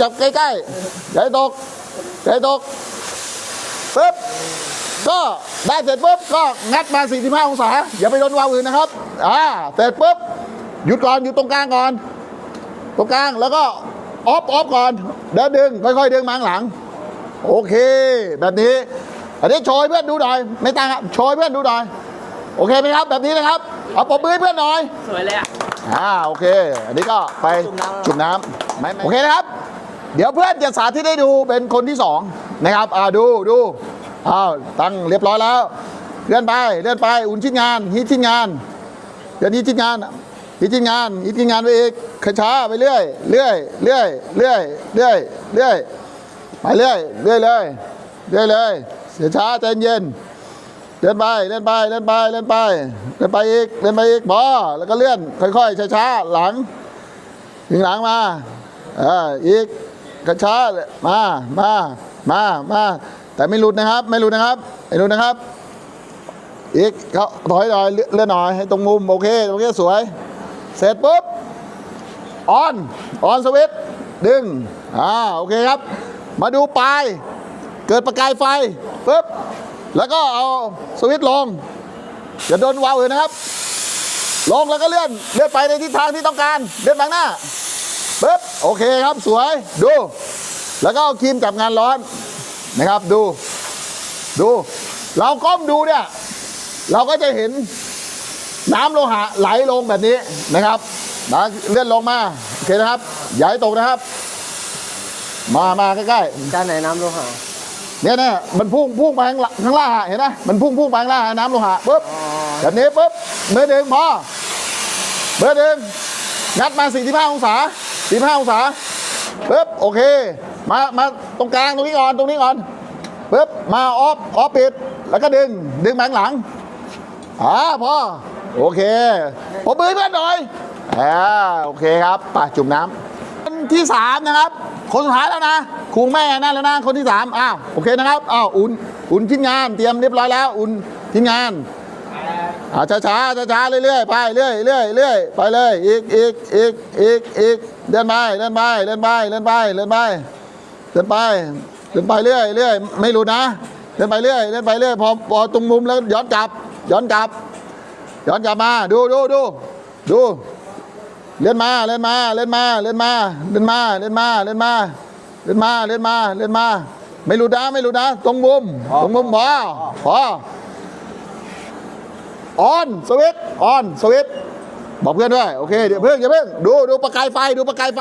จับใกล้ๆอย่าให้ตกอย่าให้ตกปึ๊บก็ได้เสร็จปุ๊บก็งัดมา 45 องศา อย่าไปโดนวาล์วอื่นนะครับอ่าเสร็จปุ๊บหยุดก่อน หยุดตรงกลางก่อน ตรงกลางแล้วก็ออฟออฟก่อน เดินดึง ค่อยๆ ดึงมาข้างหลัง โอเค แบบนี้ อันนี้โชยเพื่อนดูหน่อย ไม่ต่างครับโชยเพื่อนดูหน่อย โอเคไหมครับแบบนี้นะครับ เอาปมมือให้เพื่อนหน่อย สวยเลยอะอ่าโอเค อันนี้ก็ไปจุ่มน้ำจุ่มน้ำไม่ไม่โอเคนะครับ เดี๋ยวเพื่อนจะสาธิตให้ดูเป็นคนที่สองนะครับอ่าดูดูอ้าวตั้งเรียบร้อยแล้วเลื่อนไปเลื่อนไปอุ่นชิ้นงานฮีทชิ้นงานเดี๋ยวนี้ชิ้นงานฮีทชิ้นงานฮีทชิ้นงานไปอีกช้าไปเรื่อยเรื่อยเรื่อยเรื่อยเรื่อยเรื่อยไปเรื่อยเรื่อยเลยเรื่อยเลยเสียช้าใจเย็นเลื่อนไปเลื่อนไปเลื่อนไปเลื่อนไปเลื่อนไปอีกเลื่อนไปอีกพอแล้วก็เลื่อนค่อยๆช้าๆหลังถึงหลังมาเอออีก ช้าๆมามามามาแต่ไม่หลุดนะครับ ไม่หลุดนะครับไม่หลุดนะครับ อีกเขาถอยหน่อยเลื่อนเลื่อนหน่อยให้ตรงมุมโอเคโอเคสวย เสร็จปุ๊บออนออนสวิตช์ดึงอ่าโอเคครับ มาดูปลาย เกิดประกายไฟปุ๊บแล้วก็เอาสวิตช์ลงอย่าโดนวาล์วอื่นนะครับ ลงแล้วก็เลื่อนเลื่อนไปในทิศทางที่ต้องการเลื่อนบางหน้า ปุ๊บโอเคครับสวยดู แล้วก็เอาครีมจับงานร้อนนะครับดู ดู เราก้มดูเนี่ย เราก็จะเห็นน้ำโลหะไหลลงแบบนี้นะครับนะเลื่อนลงมาโอเคนะครับอย่าให้ตกนะครับ มามาใกล้ๆด้านไหนน้ำโลหะเนี่ยเนี่ยมันพุ่งพุ่งไปข้างหลังข้างล่างอะเห็นไหมมันพุ่งพุ่งไปข้างล่างอะน้ำโลหะปุ๊บแบบนี้ปุ๊บเบอร์หนึ่งพอเบอร์หนึ่งงัดมา45องศา 45องศาปุ๊บโอเค มามาตรงกลางตรงนี้ก่อนตรงนี้ก่อนปุ๊บมาออฟออฟปิดแล้วก็ดึงดึงแบงหลังอ่าพอโอเคผมมือเพื่อนหน่อยอ่าโอเคครับไป่ะจุ่มน้ำคนที่สามนะครับ คนสุดท้ายแล้วนะครูแม่นั่นแล้วนะคนที่สามอ้าวโอเคนะครับอ้าวอุ่นอุ่นชิ้นงานเตรียมเรียบร้อยแล้ว อุ่นชิ้นงาน อ่าช้าช้าช้าช้าๆเรื่อยๆไปเรื่อยเรื่อยเรื่อยไปเลยอีกอีกอีกอีกอีกเดินไปเดินไปเดินไปเดินไปเดินไปเดินไปเดินไปเรื่อยเรื่อยไม่รู้นะเดินไปเรื่อยเดินไปเรื่อยพอพอตรงมุมแล้วย้อนกลับ ย้อนกลับ ย้อนกลับมา ดูดูดูดูเล่นมาเล่นมาเล่นมาเล่นมาเล่นมาเล่นมาเล่นมาเล่นมาเล่นมาเล่นมา ไม่หลุดนะไม่หลุดนะตรงมุมตรงมุมพอพอ ออนสวิตออนสวิตบอกเพื่อนด้วย โอเค เดี๋ยวเพิ่งอย่าเพิ่งดูดูประกายไฟดูประกายไฟ